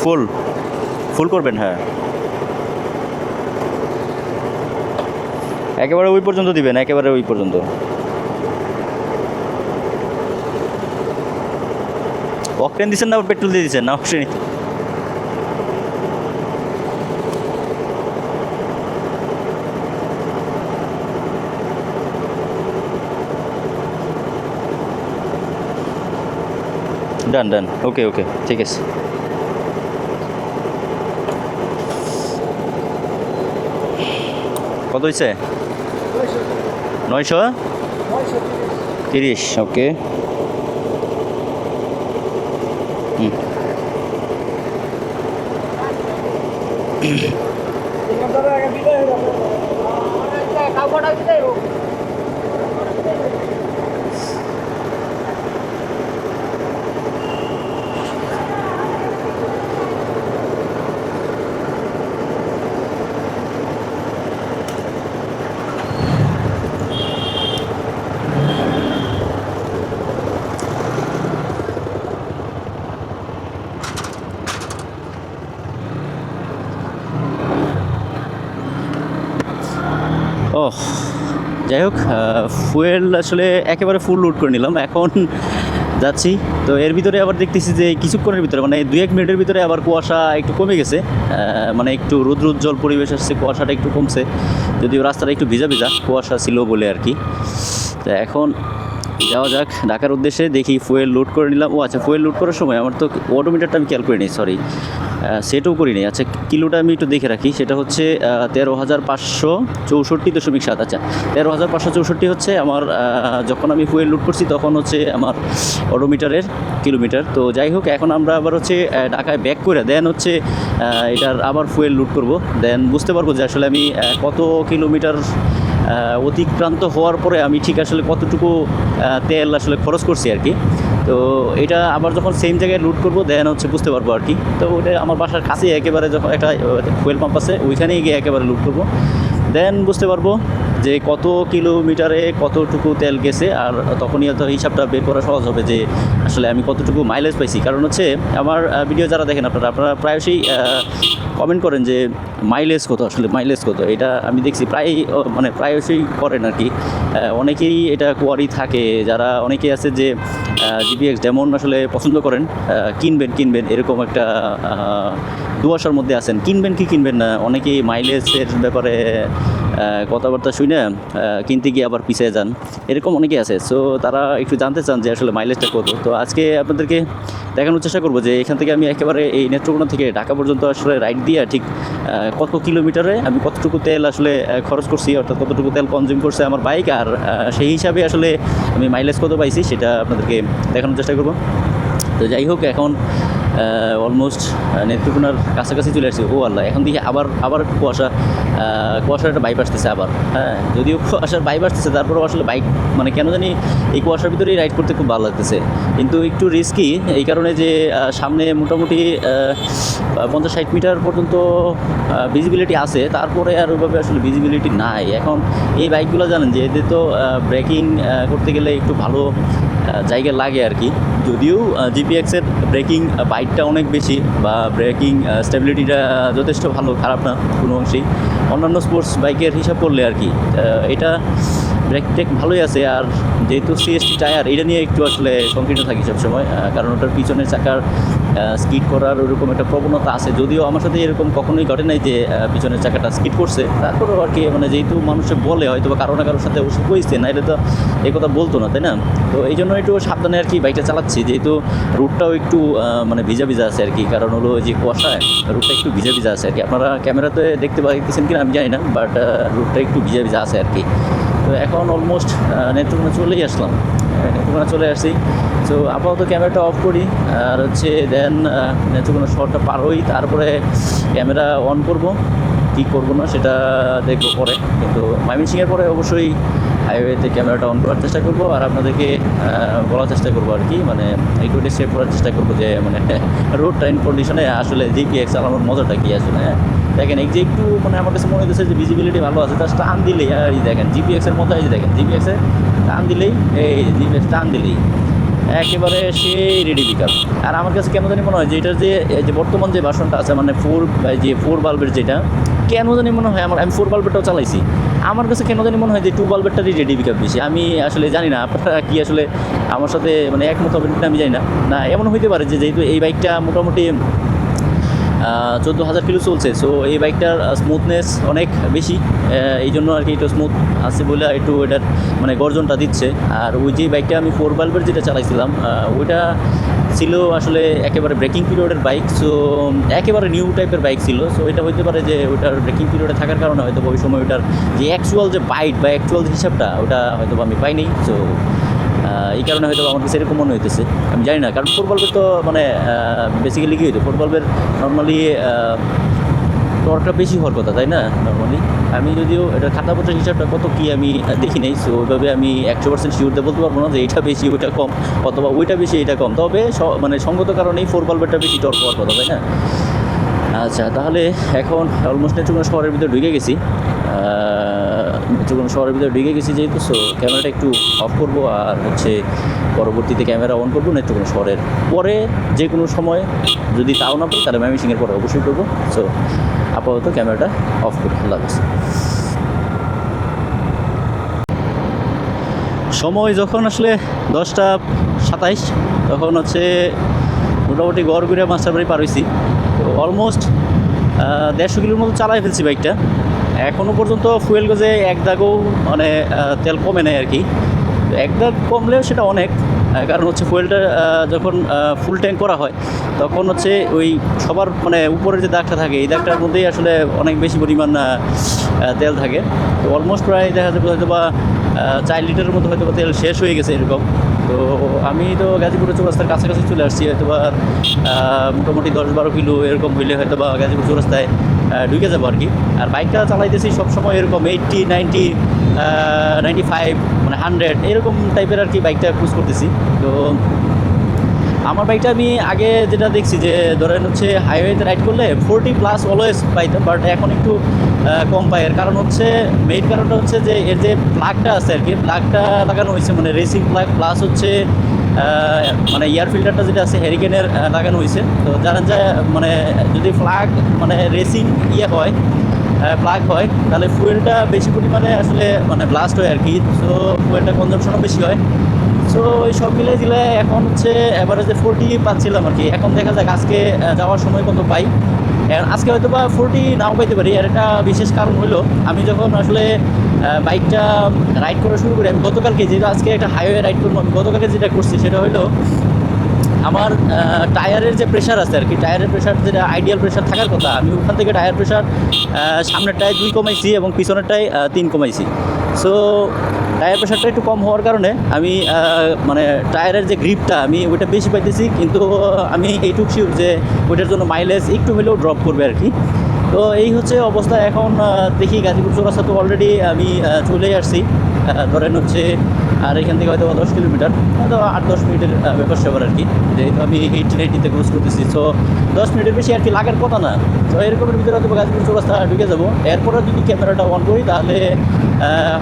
ফুল ফুল করবেন হ্যাঁ। একেবারে ওই পর্যন্ত দিবেন, একেবারে ওই পর্যন্ত। অকটেন দিচ্ছেন না, পেট্রোল দিয়ে দিচ্ছেন না অপশন ডান ডান। ওকে ওকে, ঠিক আছে। কত হয়েছে নয়শো? তিরিশ ওকে। হুম। ও যাই হোক ফুয়েল আসলে একেবারে ফুল লোড করে নিলাম। এখন যাচ্ছি। তো এর ভিতরে আবার দেখতেছি যে কিছুক্ষণের ভিতরে মানে দু এক মিনিটের ভিতরে আবার কুয়াশা একটু কমে গেছে। মানে একটু রৌদ্র উজ্জ্বল পরিবেশ আসছে, কুয়াশাটা একটু কমছে। যদিও রাস্তাটা একটু ভিজা ভিজা, কুয়াশা ছিল বলে আর কি। তো এখন যাওয়া যাক, ঢাকার উদ্দেশ্যে দেখি ফুয়েল লোড করে নিলাম। ও আচ্ছা ফুয়েল লোড করার সময় আমার তো অটোমিটারটা আমি খেয়াল করিনি সরি সেটাও করিনি। আচ্ছা কিলোটা আমি একটু দেখে রাখি। সেটা হচ্ছে তেরো হাজার পাঁচশো চৌষট্টি দশমিক সাত। আচ্ছা তেরো হাজার পাঁচশো চৌষট্টি হচ্ছে আমার যখন আমি ফুয়েল লোড করছি তখন হচ্ছে আমার অটোমিটারের কিলোমিটার তো যাই হোক, এখন আমরা আবার হচ্ছে ঢাকায় ব্যাক করে দেন হচ্ছে এটার আবার ফুয়েল লোড করব। দেন বুঝতে পারব যে আসলে আমি কত কিলোমিটার অতিক্রান্ত হওয়ার পরে আমি ঠিক আসলে কতটুকু তেল আসলে খরচ করছি আর কি। তো এটা আবার যখন সেম জায়গায় লুট করব দেন হচ্ছে বুঝতে পারব আর কি। তো ওটা আমার বাসার কাছেই একেবারে যখন একটা ফুয়েল পাম্প আছে, ওইখানেই গিয়ে একেবারে লুট করব। দেন বুঝতে পারব যে কত কিলোমিটারে কতটুকু তেল গেছে আর তখনই হয়তো হিসাবটা বের করা সহজ হবে যে আসলে আমি কতটুকু মাইলেজ পাইছি। কারণ হচ্ছে আমার ভিডিও যারা দেখেন আপনারা আপনারা প্রায়শই কমেন্ট করেন যে মাইলেজ কত, আসলে মাইলেজ কত। এটা আমি দেখছি প্রায় মানে প্রায়শই করেন আর কি অনেকেই এটা কোয়ারি থাকে, যারা অনেকেই আছে যে জিপিএক্স যেমন আসলে পছন্দ করেন কিনবেন কিনবেন, এরকম একটা দুয়াশার মধ্যে আছেন। কিনবেন কি কিনবেন না, অনেকেই মাইলেজের ব্যাপারে কথাবার্তা শুনে কিনতে গিয়ে আবার পিছিয়ে যান। এরকম অনেকেই আছে। সো তারা একটু জানতে চান যে আসলে মাইলেজটা কত। তো আজকে আপনাদেরকে দেখানোর চেষ্টা করব যে এখান থেকে আমি একেবারে এই নেত্রকোনা থেকে ঢাকা পর্যন্ত আসলে রাইড দিয়ে ঠিক কত কিলোমিটারে আমি কতটুকু তেল আসলে খরচ করছি, অর্থাৎ কতটুকু তেল কনজিউম করছে আমার বাইক আর সেই হিসাবে আসলে আমি মাইলেজ কত পাইছি সেটা আপনাদেরকে দেখানোর চেষ্টা করব। তো যাই হোক, এখন অলমোস্ট নেত্রকোনার কাছাকাছি চলে আসছি। ও আল্লাহ, এখন দেখি আবার আবার কুয়াশা। কুয়াশার একটা বাইপ আসতেছে আবার। হ্যাঁ যদিও কুয়াশার বাইপ আসতেছে, তারপরেও আসলে বাইক মানে কেন জানি এই কুয়াশার ভিতরেই রাইড করতে খুব ভালো লাগতেছে। কিন্তু একটু রিস্কি এই কারণে যে সামনে মোটামুটি পঞ্চাশ ষাট মিটার পর্যন্ত ভিজিবিলিটি আছে, তারপরে আর ওইভাবে আসলে ভিজিবিলিটি নাই। এখন এই বাইকগুলো জানেন যে, এদের তো ব্রেকিং করতে গেলে একটু ভালো জায়গা লাগে আর কি। যদিও জিপিএক্সের ব্রেকিং বাইকটা অনেক বেশি বা ব্রেকিং স্টেবিলিটিটা যথেষ্ট ভালো, খারাপ না, কোনো অংশেই। অন্যান্য স্পোর্টস বাইকের হিসাব করলে আর কি এটা ব্রেক টেক ভালোই আছে আর যেহেতু সিএসটি টায়ার, এটা নিয়ে একটু আসলে সংকীর্ণ থাকি সবসময় কারণ ওটার পিছনের চাকার স্কিড করার ওরকম একটা প্রবণতা আছে। যদিও আমার সাথে এরকম কখনোই ঘটে নাই যে পিছনের চাকাটা স্কিড করছে। তারপরেও আর কি মানে যেহেতু মানুষে বলে হয়তো বা কারও না কারোর সাথে ওষুধ হয়েছে না এটা তো এই কথা বলতো না, তাই না? তো এই জন্য একটু সাবধানে আর কি বাইকটা চালাচ্ছি। যেহেতু রুটটাও একটু মানে ভিজা ভিজা আছে আর কি, কারণ হলো যে কুয়াশায় রুটটা একটু ভিজা ভিজা আছে আর কি। আপনারা ক্যামেরাতে দেখতে পাইতেছেন কিনা আমি জানি না বাট রুটটা একটু ভিজা ভিজা আছে আর কি। তো এখন অলমোস্ট নেত্রকোনা চলেই আসলাম। নেত্রকোনা চলে আসি। তো আপাতত ক্যামেরাটা অফ করি, আর হচ্ছে দেন নেত্রকোনা শহরটা পার হই, তারপরে ক্যামেরা অন করব। কী করব না সেটা দেখব পরে। কিন্তু ময়মনসিংহের পরে অবশ্যই হাইওয়েতে ক্যামেরাটা অন করার চেষ্টা করব, আর আপনাদেরকে বলার চেষ্টা করব আর কি। মানে একটু সেভ করার চেষ্টা করব যে মানে রোড ট্রেন কন্ডিশনে আসলে জিপিএক্স চালানোর মজাটা কী আসলে হ্যাঁ? দেখেন, এই যে একটু মানে আমার কাছে মনে হচ্ছে যে ভিজিবিলিটি ভালো আছে জাস্ট টান দিলেই, আর এই দেখেন জিপিএক্সের মতো, এই দেখেন জিপিএক্সে টান দিলেই, এই জিপিএক্স টান দিলেই, একেবারে সেই রেডি পিকআপ আর আমার কাছে কেন জানি মনে হয় যে, এটার যে যে বর্তমান যে ভার্সনটা আছে মানে ফোর যে ফোর বাল্বের যেটা, কেন জানি মনে হয় আমার, আমি ফোর বাল্বেরটাও চালাইছি। আমার কাছে কেন জানি মনে হয় যে টু বাল্বেরটারই রেডি পিকআপ বেশি। আমি আসলে জানি না, আপনারা কি আসলে আমার সাথে মানে একমত হবেন আমি জানি না। না এমন হইতে পারে যে, যেহেতু এই বাইকটা মোটামুটি চোদ্দ হাজার কিলো চলছে। সো এই বাইকটার স্মুথনেস অনেক বেশি। এই জন্য আর কি একটু স্মুথ আছে বলে একটু এটার মানে গর্জনটা দিচ্ছে। আর ওই যে বাইকটা আমি ফোর বাল্বের যেটা চালাইছিলাম ওইটা ছিল আসলে একেবারে ব্রেকিং পিরিয়ডের বাইক। সো একেবারে নিউ টাইপের বাইক ছিল। সো এটা হইতে পারে যে ওইটার ব্রেকিং পিরিয়ডে থাকার কারণে হয়তো ওই সময় ওইটার যে অ্যাকচুয়াল যে বাইট বা অ্যাকচুয়াল যে হিসাবটা, ওটা হয়তো আমি পাইনি। সো এই কারণে হয়তো আমার কাছে এরকম মনে হইতেছে। আমি জানি না, কারণ ফুটবলের তো মানে বেসিক্যালি কী হইতো ফুটবলের নর্মালি টর্কটা বেশি হওয়ার কথা, তাই না? নর্মালি আমি যদিও এটা খাতাপত্রের হিসাবটা কত কি আমি দেখি নাই সো ওইভাবে আমি একশো পার্সেন্ট শিওরতে বলতে পারব না যে এটা বেশি, ওইটা কম, অথবা ওইটা বেশি, এটা কম। তবে মানে সঙ্গত কারণেই ফোর বাল্বেরটা বেশি টর্ক হওয়ার কথা, তাই না? আচ্ছা তাহলে এখন অলমোস্ট নেত্রকোনা শহরের ভিতরে ঢুকে গেছি। নেত্রকোনা শহরের ভিতরে ঢুকে গেছি যেহেতু সো ক্যামেরাটা একটু অফ করব আর হচ্ছে পরবর্তীতে ক্যামেরা অন করব নেত্রকোনা শহরের পরে যে কোনো সময় যদি তাও না পাই তাহলে ম্যামিসিংয়ের পরে অবশ্যই করব। সো আপাতত ক্যামেরাটা অফ করি, আল্লাহ। সময় যখন আসলে দশটা সাতাইশ, তখন হচ্ছে মোটামুটি গড় ঘুরে মাস্টার বাড়ি পার হয়েছি অলমোস্ট দেড়শো কিলোর মতো চালাই ফেলছি বাইকটা এখনও পর্যন্ত ফুয়েল গজে এক দাগও মানে তেল কমে নেয় আর কি। এক দাগ কমলেও সেটা অনেক কারণ হচ্ছে ফুয়েলটা যখন ফুল ট্যাঙ্ক করা হয়, তখন হচ্ছে ওই সবার মানে উপরের যে দাগটা থাকে, এই দাগটার মধ্যেই আসলে অনেক বেশি পরিমাণ তেল থাকে। তো অলমোস্ট প্রায় দেখা যাবে হয়তো বা চার লিটারের মতো হয়তো বা তেল শেষ হয়ে গেছে এরকম। তো আমি তো গাজীপুরের চৌরাস্তার কাছাকাছি চলে আসছি হয়তো বা মোটামুটি দশ বারো কিলো এরকম হইলে হয়তো বা গাজীপুর চৌরাস্তায় ঢুকে যাব আর কি আর বাইকটা চালাইতেছি সবসময় এরকম এইটটি নাইনটি নাইনটি ফাইভ মানে হান্ড্রেড এরকম টাইপের আর কি বাইকটা ক্রুজ করতেছি। তো আমার বাইকটা আমি আগে যেটা দেখছি যে, ধরেন হচ্ছে হাইওয়েতে রাইড করলে ফোরটি প্লাস অলওয়েজ পাইতাম বাট এখন একটু কম পাই। এর কারণ হচ্ছে মেইন কারণটা হচ্ছে যে, এর যে প্লাগটা আছে আর কি প্লাগটা লাগানো হয়েছে মানে রেসিং প্লাগ প্লাস হচ্ছে মানে এয়ার ফিল্টারটা যেটা আছে হ্যারিকেনের লাগানো হয়েছে। তো জানেন যে মানে যদি ফ্লাগ মানে রেসিং ইয়ে হয় প্লাগ হয়, তাহলে ফুয়েলটা বেশি পরিমাণে আসলে মানে ব্লাস্ট হয় আর কি। তো ফুয়েলটা কনজামশনও বেশি হয়। সো এই সব মিলে দিলে এখন হচ্ছে অ্যাভারেজে ফোরটি পাচ্ছিলাম আর কি। এখন দেখা যাক আজকে যাওয়ার সময় কত পাই। আজকে হয়তো বা ফোরটি নাও পাইতে পারি, আর একটা বিশেষ কারণ হলো, আমি যখন আসলে বাইকটা রাইড করা শুরু করি, আমি গতকালকে যেহেতু আজকে একটা হাইওয়ে রাইড করব, আমি গতকালকে যেটা করছি সেটা হলো, আমার টায়ারের যে প্রেশার আছে আর কি টায়ারের প্রেশার যেটা আইডিয়াল প্রেশার থাকার কথা, আমি ওখান থেকে টায়ার প্রেশার সামনেরটায় দুই কমাইছি এবং পিছনেরটায় তিন কমাইছি। সো টায়ার প্রেশারটা একটু কম হওয়ার কারণে আমি মানে টায়ারের যে গ্রিপটা আমি ওইটা বেশি পাইতেছি। কিন্তু আমি এইটুক শিওর যে ওইটার জন্য মাইলেজ একটু হলেও ড্রপ করবে আর কি। তো এই হচ্ছে অবস্থা। এখন দেখি গাজীপুর চৌরাস্তা তো অলরেডি আমি চলে চলেই আসছি। ধরেন হচ্ছে আর এখান থেকে হয়তো দশ কিলোমিটার, হয়তো আট, দশ মিনিটের ব্যাপার স্যাপার আর কি। যেহেতু আমি এইটি নাইনটিতে ক্রুজ করতেছি সো দশ মিনিটের বেশি আর কি লাগার কথা না। তো এরকমের ভিতরে হয়তো গাজীপুর চৌরাস্তা ঢুকে যাব। এরপরে যদি ক্যামেরাটা অন করি, তাহলে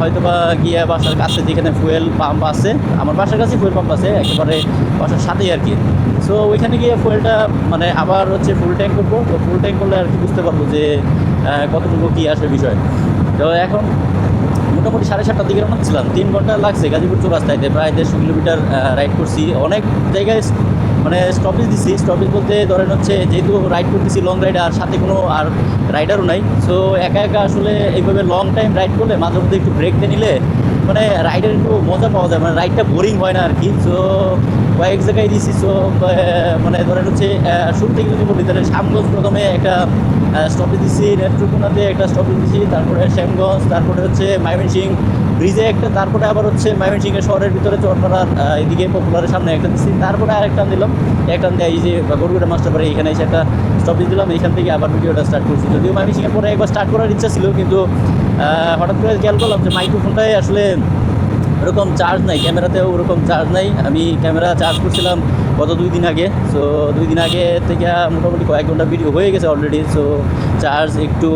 হয়তো বা গিয়ে বাসার কাছে যেখানে ফুয়েল পাম্প আছে, আমার বাসার কাছে ফুয়েল পাম্প আছে, একেবারে বাসার সাথেই আর কি। সো ওইখানে গিয়ে ফুয়েলটা মানে আবার হচ্ছে ফুল ট্যাঙ্ক করব। তো ফুল ট্যাঙ্ক করলে আর কি বুঝতে পারব যে কতটুকু কী আসবে বিষয়। তো এখন মোটামুটি সাড়ে সাতটার দিকে রওনা ছিলাম। তিন ঘণ্টা লাগছে গাজীপুর চৌরাস্তায়। প্রায় দেড়শো কিলোমিটার রাইড করছি। অনেক জায়গায় মানে স্টপেজ দিছি। স্টপেজ বলতে ধরেন হচ্ছে যেহেতু রাইড করতেছি লং রাইড আর সাথে কোনো আর রাইডারও নাই। সো একা একা আসলে এইভাবে লং টাইম রাইড করলে মাঝে মধ্যে একটু ব্রেক নিলে মানে রাইডের একটু মজা পাওয়া যায়। মানে রাইডটা বোরিং হয় না আর কি। সো কয়েক জায়গায় দিছি। সো মানে ধরেন হচ্ছে শুরু থেকে যদি বলি, তাহলে শ্যামগঞ্জ প্রথমে একটা স্টপেজ দিছি নেত্রকোনাতে একটা স্টপেজ দিছি, তারপরে শ্যামগঞ্জ, তারপরে হচ্ছে ময়মনসিং ব্রিজে একটা, তারপরে আবার হচ্ছে ময়মনসিংহের শহরের ভিতরে চরপাড়ার এদিকে পপুলারের সামনে একটা দিছি, তারপরে আরেকটা দিলাম একটা দিয়ে এই যে গরুগুড়া মাস্টার বাড়ি, এখানে এসে একটা স্টপেজ দিলাম এইখান থেকে আবার ভিডিওটা স্টার্ট করছি। যদিও ময়মনসিংহের পরে একবার স্টার্ট করার ইচ্ছা ছিল, কিন্তু হঠাৎ করে খেয়াল করলাম যে মাইক্রোফোনটাই আসলে ওরকম চার্জ নাই ক্যামেরাতেও ওরকম চার্জ নাই। আমি ক্যামেরা চার্জ করছিলাম গত দুই দিন আগে। সো দুই দিন আগে থেকে মোটামুটি কয়েক ঘণ্টা ভিডিও হয়ে গেছে অলরেডি সো চার্জ একটু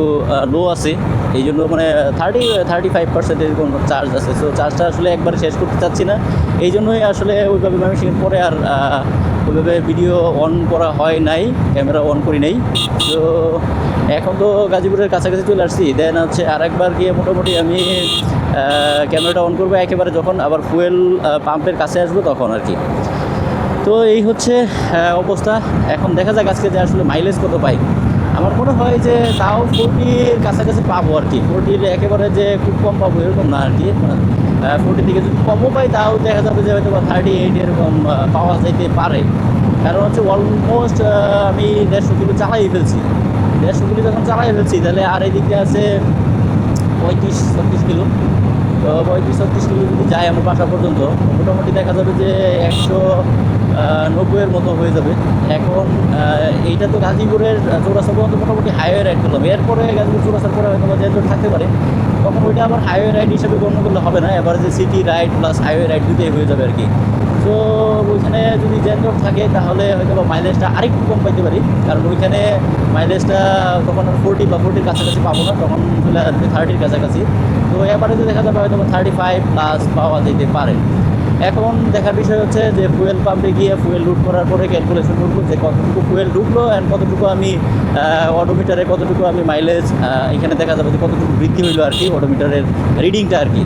লো আছে। এই জন্য মানে থার্টি থার্টি ফাইভ পার্সেন্ট এরকম চার্জ আছে। সো চার্জটা আসলে একবার শেষ করতে চাচ্ছি না। এই জন্যই আসলে ওইভাবে ময়মনসিংহের পরে আর ওইভাবে ভিডিও অন করা হয় নাই ক্যামেরা অন করি নাই। তো এখন তো গাজীপুরের কাছাকাছি চলে আসছি। দেন হচ্ছে আরেকবার গিয়ে মোটামুটি আমি ক্যামেরাটা অন করব একেবারে যখন আবার ফুয়েল পাম্পের কাছে আসব তখন আর কি। তো এই হচ্ছে অবস্থা। এখন দেখা যাক আজকে যে আসলে মাইলেজ কত পাই। আমার মনে হয় যে তাও ফোরটির কাছাকাছি পাবো আর কি। ফোরটির একেবারে যে খুব কম পাবো এরকম না আর কি। ফোরটি দিকে যদি কমও পাই, তাও দেখা যাবে যে হয়তো থার্টি এইট এরকম পাওয়া যেতে পারে। কারণ হচ্ছে অলমোস্ট আমি দেড়শো কিলো চালাই ফেলছি। দেড়শো কিলো যখন চালাই ফেলছি, তাহলে আর এদিকে আছে পঁয়ত্রিশ, ছত্রিশ কিলো। পঁয়ত্রিশ, ছত্রিশ কিলো যদি যায় আমার বাসা পর্যন্ত। মোটামুটি দেখা যাবে যে একশো নব্বইয়ের মতো হয়ে যাবে। এখন এইটা তো গাজীপুরের চৌরাস্তা পর্যন্ত মোটামুটি হাইওয়ে রাইড করলাম। এরপরে গাজীপুর চৌরাস্তার পরে হয়তো যে থাকতে পারে, তখন ওইটা আবার হাইওয়ে রাইড হিসেবে গণ্য করলে হবে না। এবার যে city ride plus highway ride দুটোই হয়ে যাবে আর কি তো ওইখানে যদি জ্যানজট থাকে, তাহলে হয়তো বা মাইলেজটা আরেকটু কম পাইতে পারি। কারণ ওইখানে মাইলেজটা তখন ফোরটি বা ফোরটির কাছাকাছি পাবো না। তখন থার্টির কাছাকাছি। তো তো দেখা যাবে হয়তো থার্টি ফাইভ প্লাস পাওয়া যেতে পারে। এখন দেখার বিষয় হচ্ছে যে ফুয়েল পাম্পে গিয়ে ফুয়েল লুট করার পরে ক্যালকুলেশন করব যে কতটুকু ফুয়েল ঢুকলো অ্যান্ড কতটুকু আমি অটোমিটারে কতটুকু আমি মাইলেজ এখানে দেখা যাবে যে কতটুকু বৃদ্ধি হইল আর কি অটোমিটারের রিডিংটা আর কি।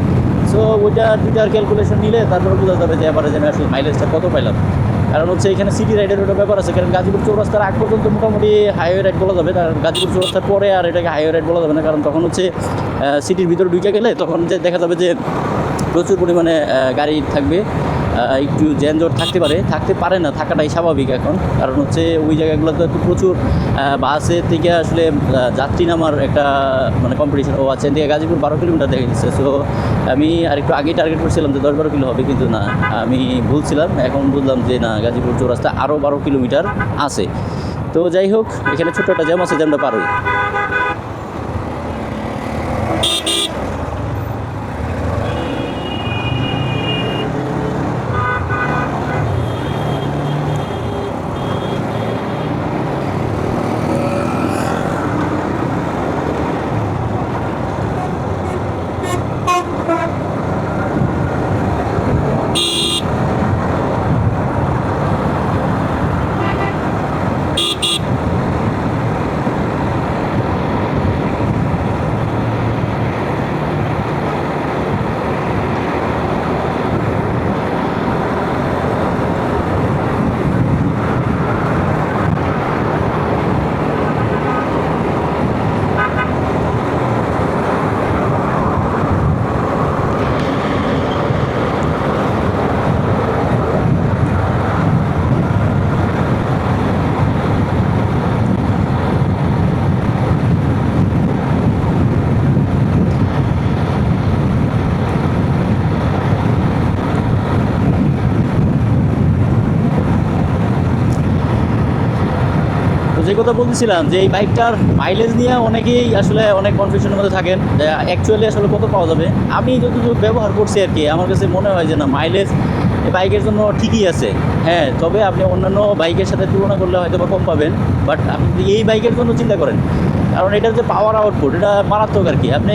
সো ওইটা দুইটার ক্যালকুলেশন নিলে তারপরে বোঝা যাবে যে এবারে যেন আসলে মাইলেজটা কত পাইলাম। কারণ হচ্ছে এখানে সিটি রাইডের একটা ব্যাপার আছে, কারণ গাজীপুর চৌরাস্তার আগ পর্যন্ত মোটামুটি হাইওয়ে রাইড বলা যাবে, কারণ গাজীপুর চৌরাস্তার পরে আর এটাকে হাইওয়ে রাইড বলা যাবে না, কারণ তখন হচ্ছে সিটির ভিতরে ঢুকে গেলে তখন যে দেখা যাবে যে প্রচুর পরিমাণে গাড়ি থাকবে। একটু যানজট থাকতে পারে। থাকতে পারে না, থাকাটাই স্বাভাবিক এখন। কারণ হচ্ছে ওই জায়গাগুলোতে তো প্রচুর বাসের থেকে আসলে যাত্রী নামার একটা মানে কম্পিটিশন ও আছে, এদিকে গাজীপুর বারো কিলোমিটার দেখা গেছে। সো আমি আর একটু আগেই টার্গেট করছিলাম যে দশ বারো কিলো হবে, কিন্তু না, আমি ভুলছিলাম। এখন বুঝলাম যে না, গাজীপুর চৌরাস্তা আরও বারো কিলোমিটার আছে। তো যাই হোক, এখানে ছোট্ট একটা জ্যাম আছে জ্যামটা পার কথা বলতেছিলাম যে এই বাইকটার মাইলেজ নিয়ে অনেকেই আসলে অনেক কনফিউশনের মধ্যে থাকেন অ্যাকচুয়ালি আসলে কত পাওয়া যাবে। আমি যতটুকু ব্যবহার করছি আর কি, আমার কাছে মনে হয় যে না মাইলেজ বাইকের জন্য ঠিকই আছে। হ্যাঁ তবে আপনি অন্যান্য বাইকের সাথে তুলনা করলে হয়তো বা কম পাবেন বাট আপনি এই বাইকের জন্য চিন্তা করেন, কারণ এটা যে পাওয়ার আউটপুট এটা মারাত্মক আর কি। আপনি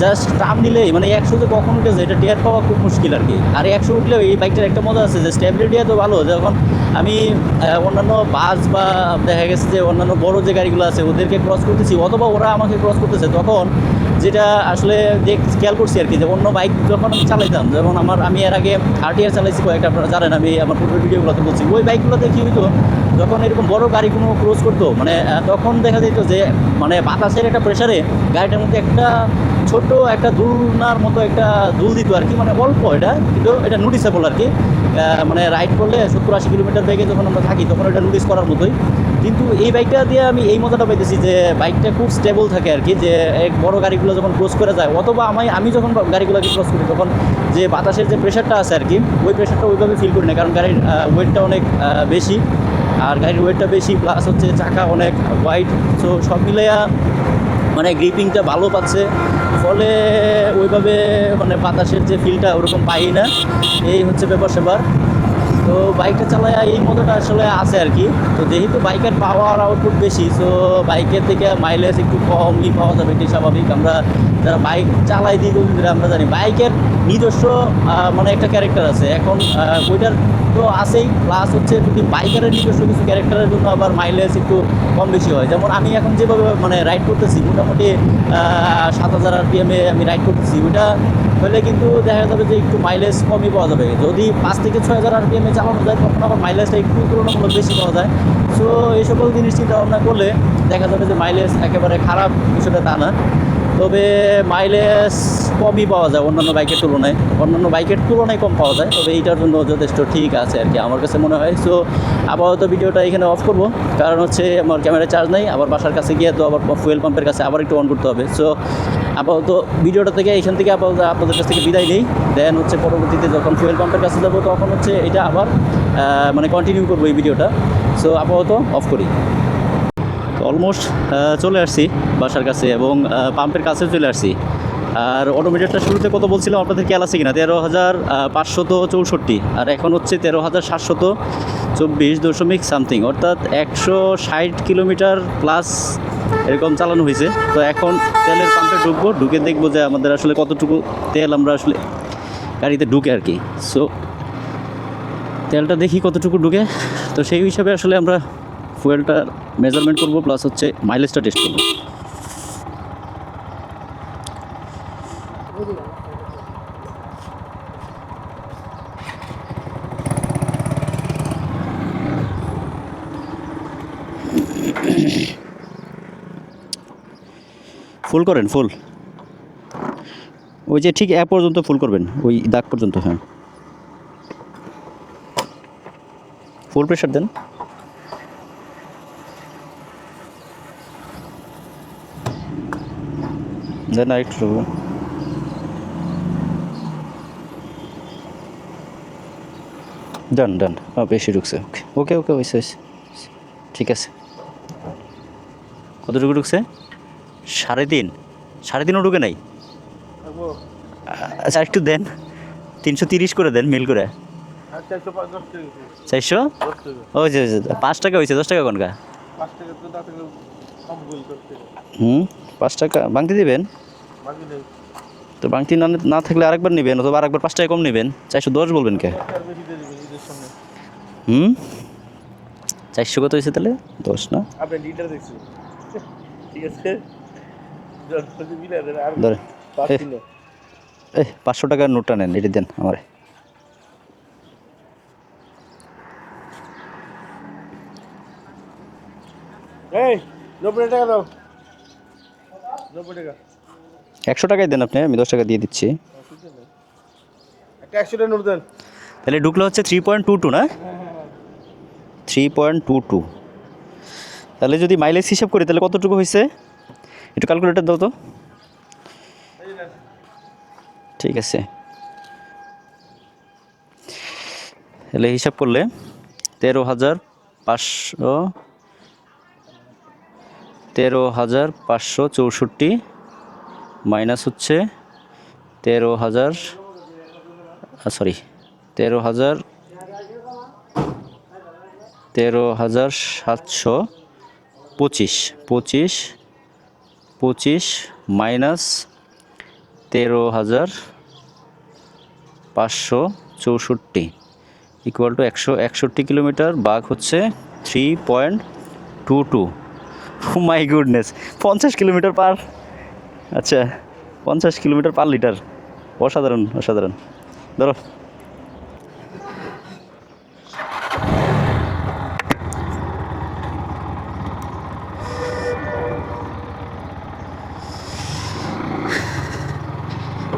জাস্ট টার্ম নিলেই মানে একশোতে কখন উঠেছে এটা টের পাওয়া খুব মুশকিল আর কি। আর একশো উঠলেও এই বাইকটার একটা মজা আছে যে স্টেবিলিটি এত ভালো যখন আমি অন্যান্য বাস বা দেখা গেছে যে, অন্যান্য বড় যে গাড়িগুলো আছে, ওদেরকে ক্রস করতেছি, অথবা ওরা আমাকে ক্রস করতেছে, তখন যেটা আসলে দেখ, খেয়াল করছি আর কি যে, অন্য বাইক যখন আমি চালাইতাম, যেমন আমার, আমি এর আগে থার্টি ইয়ার চালাইছি, কয়েকটা, আপনারা জানেন, আমি আমার পূর্বের ভিডিওগুলোতে বলছি, ওই বাইকগুলোতে কী হতো যখন এরকম বড় গাড়ি কোনো ক্রস করতো মানে তখন দেখা যেত যে মানে বাতাসের একটা প্রেশারে গাড়িটার মধ্যে একটা ছোট একটা দুলনার মতো একটা দুল দিত আর কি মানে অল্প এটা, কিন্তু এটা নোটিসেবল আর কি। মানে রাইড করলে সত্তর আশি কিলোমিটার বেগে যখন আমরা থাকি, তখন এটা নোটিস করার মতোই। কিন্তু এই বাইকটা দিয়ে আমি এই মজাটা পাইতেছি যে বাইকটা খুব স্টেবল থাকে আর কি, যে এক বড় গাড়িগুলো যখন ক্রস করে যায়, অথবা আমি আমি যখন গাড়িগুলোকে ক্রস করি, তখন যে বাতাসের যে প্রেশারটা আছে আর কি, ওই প্রেশারটা ওইভাবে ফিল করি না, কারণ গাড়ির ওয়েটটা অনেক বেশি। আর গাড়ির ওয়েটটা বেশি প্লাস হচ্ছে চাকা অনেক ওয়াইড সো সব মিলাইয়া মানে গ্রিপিংটা ভালো পাচ্ছে। ফলে ওইভাবে মানে বাতাসের যে ফিলটা ওরকম পাই না। এই হচ্ছে ব্যাপার সেবার। তো বাইকটা চালায় এই মতোটা আসলে আছে আর কি। তো যেহেতু বাইকের পাওয়ার আউটপুট বেশি তো বাইকের থেকে মাইলেজ একটু কমই পাওয়া যাবে এটি স্বাভাবিক। আমরা যারা বাইক চালাই দিই আমরা জানি বাইকের নিজস্ব মানে একটা ক্যারেক্টার আছে। এখন ওইটার তো আছেই। প্লাস হচ্ছে যদি বাইকারের নিজস্ব কিছু ক্যারেক্টারের জন্য আবার মাইলেজ একটু কম বেশি হয়। যেমন আমি এখন যেভাবে মানে রাইড করতেছি, মোটামুটি সাত হাজার আর আরপিএমে আমি রাইড করতেছি। ওইটা হলে কিন্তু দেখা যাবে যে একটু মাইলেজ কমই পাওয়া যাবে। যদি পাঁচ থেকে ছয় হাজার আর আরপিএমে চালানো যায়, তখন আবার মাইলেজটা একটু তুলনামূলক বেশি পাওয়া যায়। সো এই সকল জিনিস চিন্তা ভাবনা করলে দেখা যাবে যে মাইলেজ একেবারে খারাপ বিষয়টা তা না। তবে মাইলেজ কমই পাওয়া যায় অন্যান্য বাইকের তুলনায়। অন্যান্য বাইকের তুলনায় কম পাওয়া যায়, তবে এইটার জন্য যথেষ্ট ঠিক আছে আর কি আমার কাছে মনে হয়। সো আপাতত ভিডিওটা এখানে অফ করব। কারণ হচ্ছে আমার ক্যামেরা চার্জ নেই, আবার বাসার কাছে গিয়ে তো আবার ফুয়েল পাম্পের কাছে আবার একটু অন করতে হবে। সো আপাতত ভিডিওটা থেকে এখান থেকে আপাতত আপনাদের কাছ থেকে বিদায় নেই। দেন হচ্ছে পরবর্তীতে যখন ফুয়েল পাম্পের কাছে যাব, তখন হচ্ছে এটা আবার মানে কন্টিনিউ করব এই ভিডিওটা। সো আপাতত অফ করি। অলমোস্ট চলে আসছি বাসার কাছে এবং পাম্পের কাছে চলে আসছি। আর অটোমিটারটা শুরুতে কত বলছিলাম আপনাদের খেয়াল আছে কিনা? তেরো হাজার পাঁচশত চৌষট্টি আর এখন হচ্ছে তেরো হাজার সাতশত চব্বিশ দশমিক সামথিং। অর্থাৎ একশো ষাট কিলোমিটার প্লাস এরকম চালানো হয়েছে। তো এখন তেলের পাম্পে ঢুকবো, ঢুকে দেখব যে আমাদের আসলে কতটুকু তেল আমরা আসলে গাড়িতে ঢুকে আর কি। সো তেলটা দেখি কতটুকু ঢুকে। তো সেই হিসাবে আসলে আমরা ফুয়েলটা মেজারমেন্ট করব প্লাস হচ্ছে মাইলেজটা টেস্ট করব। ফুল করেন, ফুল। ওই যে ঠিক এ পর্যন্ত ফুল করবেন, ওই দাগ পর্যন্ত হ্যাঁ। ফুল প্রেশার দেন। দেন আর একটু রাখব। ডান ডান বেশি ঢুকছে। ওকে ওকে ওকে হয়েছে হয়েছে ঠিক আছে। কতটুকু ঢুকছে? সাড়ে তিন। সাড়ে তিনও ঢুকে নাই? আচ্ছা একটু দেন। তিনশো তিরিশ করে দেন মিল করে। চারশো ওই যে ওই যে, পাঁচ টাকা হয়েছে দশ টাকা কোনকা? হুম? পাঁচ টাকা? বাংতি দিবেন? তো বাংতি না না থাকলে আরেকবার নেবেন অথবা আরেকবার পাঁচ টাকা কম নেবেন। চারশো দশ বলবেন কে? হুম? চারশো কত হয়েছে তাহলে? দশ না? ধরে এ। এই পাঁচশো টাকার নোটটা নেন এটি দেন আমার। এই নব্বই টাকা দাও। নব্বই টাকা। একশো টাকাই দেন আপনি আমি দশ টাকা দিয়ে দিচ্ছি। একটা একশো টাকা নোট দেন। তাহলে ঢুকলো হচ্ছে থ্রি পয়েন্ট টু টু না? থ্রি পয়েন্ট টু টু তাহলে যদি মাইলেজ হিসাব করি তাহলে কতটুকু হয়েছে? একটু ক্যালকুলেটার দাও তো। ঠিক আছে। তাহলে হিসাব করলে তেরো হাজার পাঁচশো তেরো হাজার পাঁচশো চৌষট্টি, মাইনাস হচ্ছে তেরো হাজার সরি তেরো হাজার তেরো হাজার সাতশো পঁচিশ পঁচিশ পঁচিশ মাইনাস তেরো হাজার পাঁচশো চৌষট্টি ইকুয়াল টু একশো একষট্টি কিলোমিটার বাঘ হচ্ছে three point two two my goodness পঞ্চাশ কিলোমিটার পার? আচ্ছা পঞ্চাশ কিলোমিটার পার লিটার। অসাধারণ অসাধারণ। ধরো।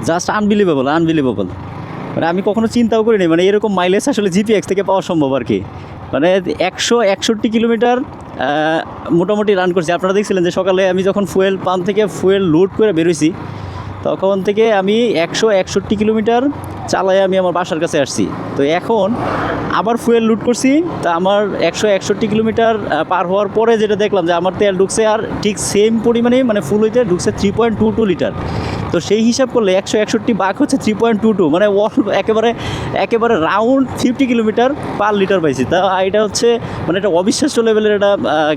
জাস্ট আনবিলিভেবল আনবিলিভেবল মানে আমি কখনো চিন্তাও করিনি মানে এরকম মাইলেজ আসলে জিপিএক্স থেকে পাওয়া সম্ভব আর কি। মানে একশো একষট্টি কিলোমিটার মোটামুটি রান করছি। আপনারা দেখছিলেন যে সকালে আমি যখন ফুয়েল পাম্প থেকে ফুয়েল লোড করে বেরোইছি, তখন থেকে আমি একশো একষট্টি কিলোমিটার চালায় আমি আমার বাসার কাছে আসছি। তো এখন আবার ফুয়েল লুট করছি, তা আমার একশো একষট্টি কিলোমিটার পার হওয়ার পরে যেটা দেখলাম যে আমার তেল ঢুকছে আর ঠিক সেম পরিমাণে মানে ফুল হইতে ঢুকছে three point two two litre তো সেই হিসাব করলে একশো একষট্টি বাঘ হচ্ছে থ্রি পয়েন্ট টু টু মানে একেবারে একেবারে round fifty kilometre per litre পাইছি। তা এটা হচ্ছে মানে এটা অবিশ্বাস্য লেভেলের এটা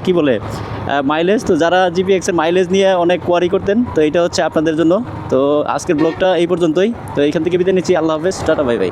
কী বলে মাইলেজ তো যারা জিপিএক্সের মাইলেজ নিয়ে অনেক কোয়ারি করতেন, তো এটা হচ্ছে আপনাদের জন্য। তো আজকের ব্লগটা এই পর্যন্তই। তো এইখান থেকে বিদায় নিচ্ছি। আল্লাহ হাফেজ। Tata bye bye